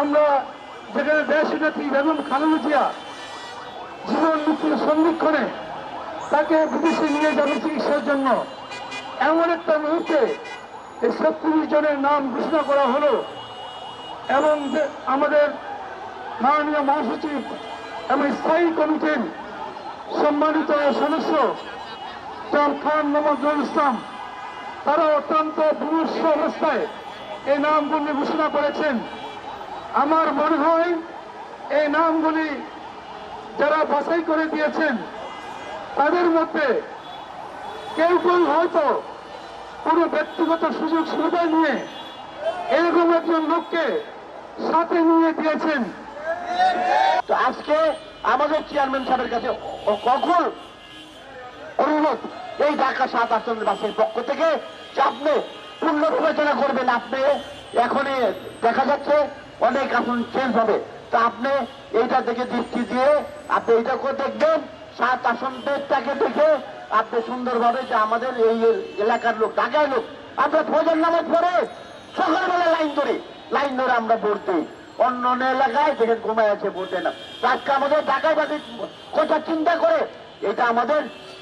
আমরা যেখানে দেশনেত্রী বেগম খালেদা জিয়া জীবন মৃত্যুর সন্ধিক্ষণে তাকে বিদেশে নিয়ে যাবে চিকিৎসার জন্য, এমন একটা মুহূর্তে এই ছত্রিশ জনের নাম ঘোষণা করা হলো এবং আমাদের মাননীয় মহাসচিব এবং স্থায়ী কমিটির সম্মানিত সদস্য জনাব খান মোহাম্মদ ইসলাম তারা অত্যন্ত বিমর্ষ অবস্থায় এই নামগুলি ঘোষণা করেছেন। আমার মনে হয় এই নামগুলি যারা বাছাই করে দিয়েছেন, তাদের মধ্যে কেউ কেউ হয়তো কোনো ব্যক্তিগত সুযোগ সুবিধা নিয়ে এরকম একজন লোককে সাথে নিয়ে দিয়েছেন তো আজকে আমাদের চেয়ারম্যান সাহেবের কাছে কখন অনুরোধ এই ঢাকা সাত আসনবাসীর পক্ষ থেকে যে আপনি পূর্ণ বিবেচনা করবেন, আপনি এখনই দেখা যাচ্ছে অনেক আসন চেঞ্জ হবে। তো আপনি এইটা দেখে দৃষ্টি দিয়ে আপনি এইটা করে দেখবেন, সাত আসনটাকে দেখে আপনি সুন্দরভাবে যে আমাদের এই এলাকার লোক ঢাকায় লোক, আমরা ফজর নামাজ পড়ে সকালবেলা লাইন ধরে। লাইন ধরে আমরা ভোট অন্য অন্য এলাকায় যেখানে ঘুমায় আছে, ভোট না। আজকে আমাদের ঢাকায় বাদে কথা চিন্তা করে, এটা আমাদের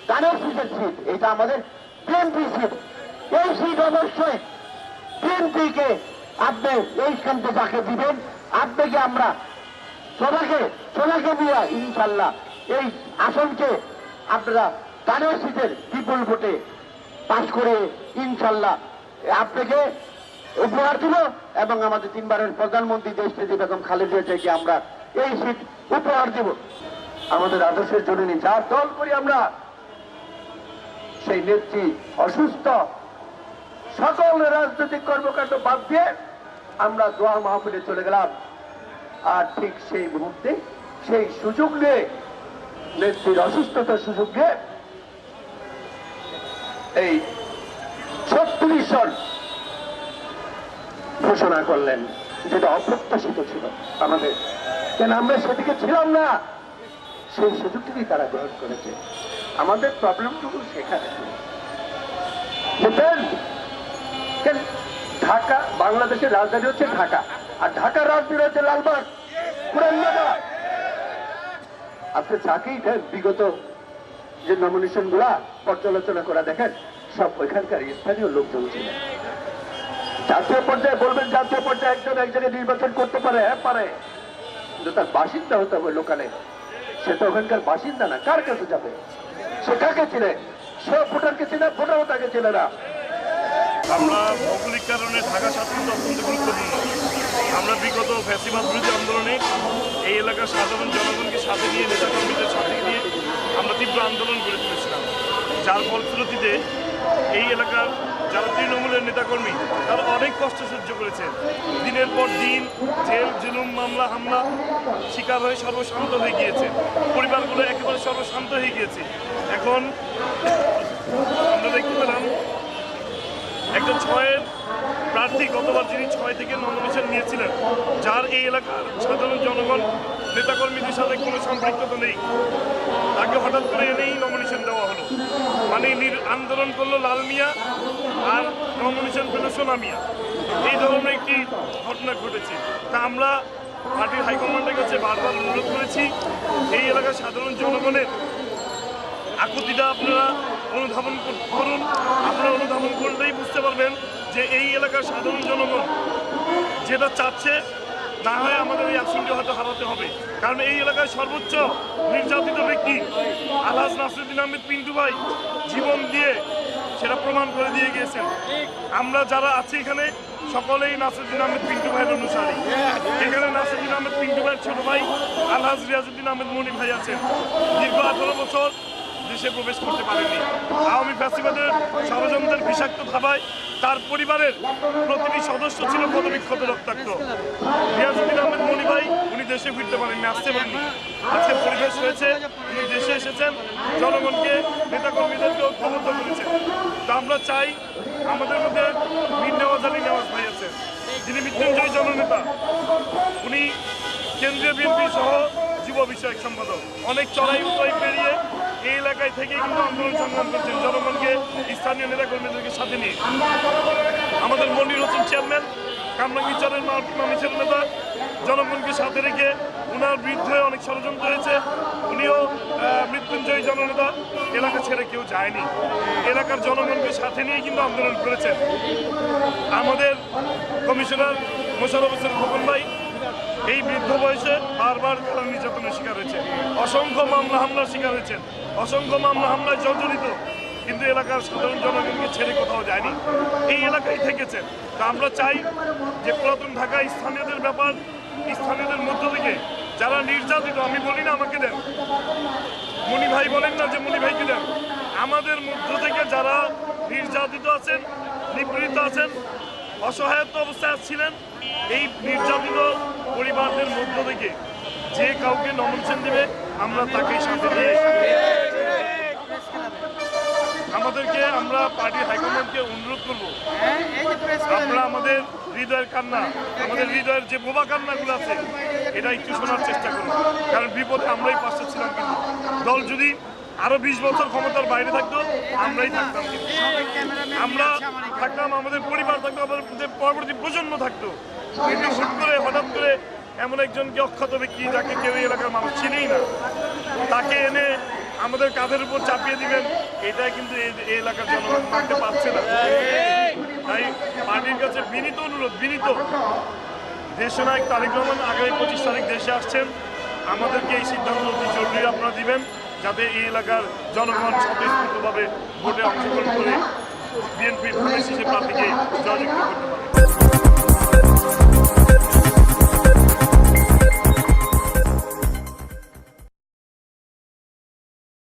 দানের সিটের সিট এটা আমাদের বিএনপি সিট এই সিট অবশ্যই বিএনপিকে আপনি এইখানতে যাকে দিবেন। আপনাকে আমরা সবাইকে সবাইকে দিয়ে ইনশাল্লাহ এই আসনকে আপনারা দানের সিটের বিপুল ভোটে পাশ করে ইনশাল্লাহ আপনাকে উপহার দিব এবং আমাদের তিনবারের প্রধানমন্ত্রী দেশটি বেগম খালেদা জিয়াকে আমরা এই সিট উপহার দিব। আমাদের আদর্শের জননী যার দল করি আমরা, সেই নেত্রী অসুস্থ সকল রাজনৈতিক কর্মকাণ্ড বাদ দিয়ে আমরা দোয়া মাহফিলে চলে গেলাম। আর ঠিক সেই মুহূর্তে, সেই সুযোগ নিয়ে, নেত্রীর অসুস্থতার সুযোগ নিয়ে এই ছত্রিশ জন ঘোষণা করলেন যেটা অপ্রত্যাশিত ছিল আমাদের। কেন আমরা সেদিকে ছিলাম না? সেই সুযোগটিই তারা গ্রহণ করেছে। আমাদের প্রবলেমটুকু সেখানে। বুঝলেন কেন ঢাকা, বাংলাদেশের রাজধানী হচ্ছে ঢাকা। আর ঢাকার রাজধানী হচ্ছে লালবাগ। আপনি যাকেই দেন বিগত যে নমিনেশনগুলা পর্যালোচনা করা দেখেন, সব ওইখানকার স্থানীয় লোকজন ছিলেন। জাতীয় পর্যায়ে বলবেন, জাতীয় পর্যায়ে একজন এক জায়গায় নির্বাচন করতে পারে হ্যাঁ পারে। কিন্তু তার বাসিন্দা হতে হবে লোকালে। সে তো ওখানকার বাসিন্দা না। কার কাছে যাবে? সে কাকে চিনে? সে ভোটারকে চিনে ভোটারও তাকে চিনে না। আমরা ভৌগোলিক কারণে ঢাকা স্বাধীনতা অত্যন্ত গুরুত্বপূর্ণ। আমরা বিগত ফ্যাসিবাদ বিরোধী আন্দোলনে এই এলাকার সাধারণ জনগণকে সাথে নিয়ে, নেতাকর্মীদের সাথে নিয়ে আমরা তীব্র আন্দোলন গড়ে তুলেছিলাম। যার ফলশ্রুতিতে এই এলাকার যারা তৃণমূলের নেতাকর্মী, তারা অনেক কষ্ট সহ্য করেছেন। দিনের পর দিন জেল, জুলুম, মামলা, হামলা শিকার হয়ে সর্বশান্ত হয়ে গিয়েছে। পরিবারগুলো একেবারে সর্বশান্ত হয়ে গিয়েছে। এখন আমরা দেখতে পেলাম একজন ছয়ের প্রার্থী গতবার যিনি ছয় থেকে নমিনেশন নিয়েছিলেন, যার এই এলাকার সাধারণ জনগণ, নেতাকর্মীদের সাথে কোনো সম্পৃক্ততা নেই। তাকে হঠাৎ করে এনেই নমিনেশন দেওয়া হলো। মানে আন্দোলন করল লাল মিয়া আর নমিনেশন পেল সোনা মিয়া। এই ধরনের একটি ঘটনা ঘটেছে। তা আমরা পার্টির হাইকমান্ডের কাছে বারবার অনুরোধ করেছি। এই এলাকার সাধারণ জনগণের আকুতিটা আপনারা অনুধাবন কর- করুন। আপনারা অনুধাবন করলেই বুঝতে পারবেন যে এই এলাকার সাধারণ জনগণ যেটা চাচ্ছে, না হয় আমাদের এই আসনটি হয়তো হারাতে হবে। কারণ এই এলাকায় সর্বোচ্চ নির্যাতিত ব্যক্তি আলহাজ নাসরুদ্দিন আহমেদ পিন্টু ভাই জীবন দিয়ে সেটা প্রমাণ করে দিয়ে গিয়েছেন। আমরা যারা আছি এখানে, সকলেই নাসরুদ্দিন আহমেদ পিন্টু ভাইয়ের অনুসারী। এখানে নাসরুদ্দিন আহমেদ পিন্টু ভাইয়ের ছোট ভাই আলহাজ রিয়াজুদ্দিন আহমেদ মনি ভাই আছেন। দীর্ঘ আঠারো বছর দেশে প্রবেশ করতে পারেনি। আওয়ামী ফ্যাসিবাদের ষড়যন্ত্রের বিষাক্ত থাবায় তার পরিবারের প্রতিটি সদস্য ছিল পদবিক্ষত রক্তাক্ত। রিয়াজুদ্দিন আহমেদ মনি ভাই উনি দেশে ফিরতে পারেননি, আসতে পারেননি। আজকে পরিবেশ হয়েছে উনি দেশে এসেছেন, জনগণকে নেতাকর্মীদেরকে ঐক্যবদ্ধ করেছেন। তা আমরা চাই আমাদের মধ্যে মীর নেওয়াজ আলী নেওয়াজ ভাই আছেন যিনি মৃত্যুঞ্জয়ী জননেতা, উনি কেন্দ্রীয় বিএনপি সহ যুব বিষয়ক সম্পাদক। অনেক চড়াই উতরাই পেরিয়ে এই এলাকায় থেকে কিন্তু আন্দোলন সংগ্রাম করছেন জনগণকে, স্থানীয় নেতাকর্মীদেরকে সাথে নিয়ে। আমাদের মনির হোসেন চেয়ারম্যান কামরাঙ্গি চরের মানুষের নেতা, জনগণকে সাথে রেখে ওনার বিরুদ্ধে অনেক ষড়যন্ত্র হয়েছে। উনিও মৃত্যুঞ্জয়ী জননেতা, এলাকা ছেড়ে কেউ যায়নি। এলাকার জনগণকে সাথে নিয়ে কিন্তু আন্দোলন করেছেন। আমাদের কমিশনার মোশারফ হোসেন খোকন ভাই এই বৃদ্ধ বয়সে বারবার তারা নির্যাতনের শিকার হয়েছে। অসংখ্য মামলা, হামলার শিকার হয়েছেন অসংখ্য মামলা, হামলায় জর্জরিত। কিন্তু এলাকার সাধারণ জনগণকে ছেড়ে কোথাও যায়নি। এই এলাকায় থেকেছেন। তা আমরা চাই যে পুরাতন ঢাকা স্থানীয়দের ব্যাপার, স্থানীয়দের মধ্য থেকে যারা নির্যাতিত, আমি বলি না আমাকে দেন। মনি ভাই বলেন না যে মনি ভাইকে দেন। আমাদের মধ্য থেকে যারা নির্যাতিত আছেন, নিপীড়িত আছেন, অসহায়ত্ব অবস্থায় ছিলেন, এই নির্যাতিত পরিবারদের মধ্য থেকে যে কাউকে নমিনেশন দেবে আমরা তাকেই সাথে নিয়ে আমাদেরকে আমরা পার্টি হাইকমান্ডকে অনুরোধ করব। আমরা আমাদের হৃদয়ের কান্না আমাদের হৃদয়ের যে বোবা কান্নাগুলো আছে এটা একটু শোনার চেষ্টা করব কারণ বিপদে আমরাই পাশে ছিলাম কিন্তু। দল যদি আরও বিশ বছর ক্ষমতার বাইরে থাকতো আমরাই থাকতাম আমরা থাকতাম আমাদের পরিবার থাকতো আমাদের পরবর্তী প্রজন্ম থাকতো কিন্তু হুট করে, হঠাৎ করে এমন একজনকে অক্ষত ব্যক্তি যাকে কেউ এলাকার মানুষ চিনেই না। তাকে এনে আমাদের কাঁধের উপর চাপিয়ে দিবেন, এটাই কিন্তু এলাকার জনগণ মানতে পারছে না। তাই পার্টির কাছে বিনীত অনুরোধ, বিনীত। দেশনায়ক তারেক রহমান আগামী পঁচিশ তারিখ দেশে আসছেন। আমাদেরকে এই সিদ্ধান্ত অতি জরুরি আপনারা দিবেন, যাতে এই এলাকার জনগণ স্বতঃস্ফূর্তভাবে ভোটে অংশগ্রহণ করে বিএনপির প্রার্থীকে জয়যুক্ত করতে পারে।